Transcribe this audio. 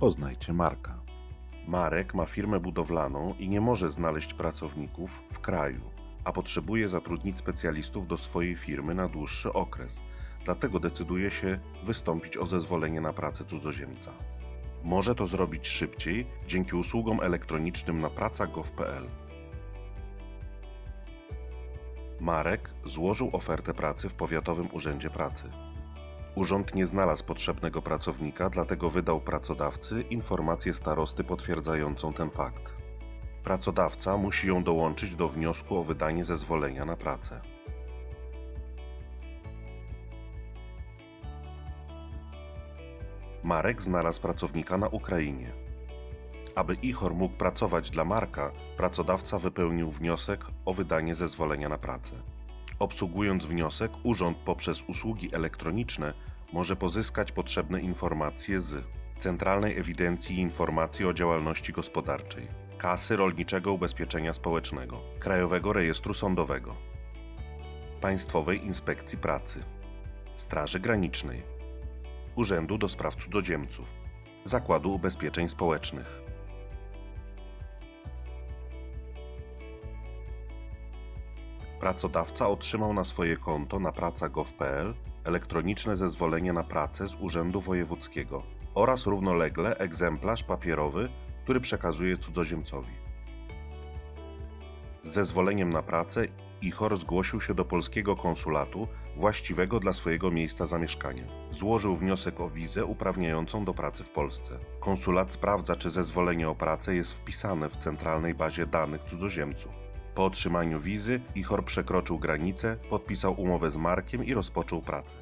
Poznajcie Marka. Marek ma firmę budowlaną i nie może znaleźć pracowników w kraju, a potrzebuje zatrudnić specjalistów do swojej firmy na dłuższy okres. Dlatego decyduje się wystąpić o zezwolenie na pracę cudzoziemca. Może to zrobić szybciej dzięki usługom elektronicznym na praca.gov.pl. Marek złożył ofertę pracy w Powiatowym Urzędzie Pracy. Urząd nie znalazł potrzebnego pracownika, dlatego wydał pracodawcy informację starosty potwierdzającą ten fakt. Pracodawca musi ją dołączyć do wniosku o wydanie zezwolenia na pracę. Marek znalazł pracownika na Ukrainie. Aby Ichor mógł pracować dla Marka, pracodawca wypełnił wniosek o wydanie zezwolenia na pracę. Obsługując wniosek, urząd poprzez usługi elektroniczne może pozyskać potrzebne informacje z Centralnej Ewidencji Informacji o Działalności Gospodarczej, Kasy Rolniczego Ubezpieczenia Społecznego, Krajowego Rejestru Sądowego, Państwowej Inspekcji Pracy, Straży Granicznej, Urzędu do Spraw Cudzoziemców, Zakładu Ubezpieczeń Społecznych. Pracodawca otrzymał na swoje konto na praca.gov.pl elektroniczne zezwolenie na pracę z Urzędu Wojewódzkiego oraz równolegle egzemplarz papierowy, który przekazuje cudzoziemcowi. Z zezwoleniem na pracę Ichor zgłosił się do polskiego konsulatu właściwego dla swojego miejsca zamieszkania. Złożył wniosek o wizę uprawniającą do pracy w Polsce. Konsulat sprawdza, czy zezwolenie o pracę jest wpisane w centralnej bazie danych cudzoziemców. Po otrzymaniu wizy Ichor przekroczył granicę, podpisał umowę z Markiem i rozpoczął pracę.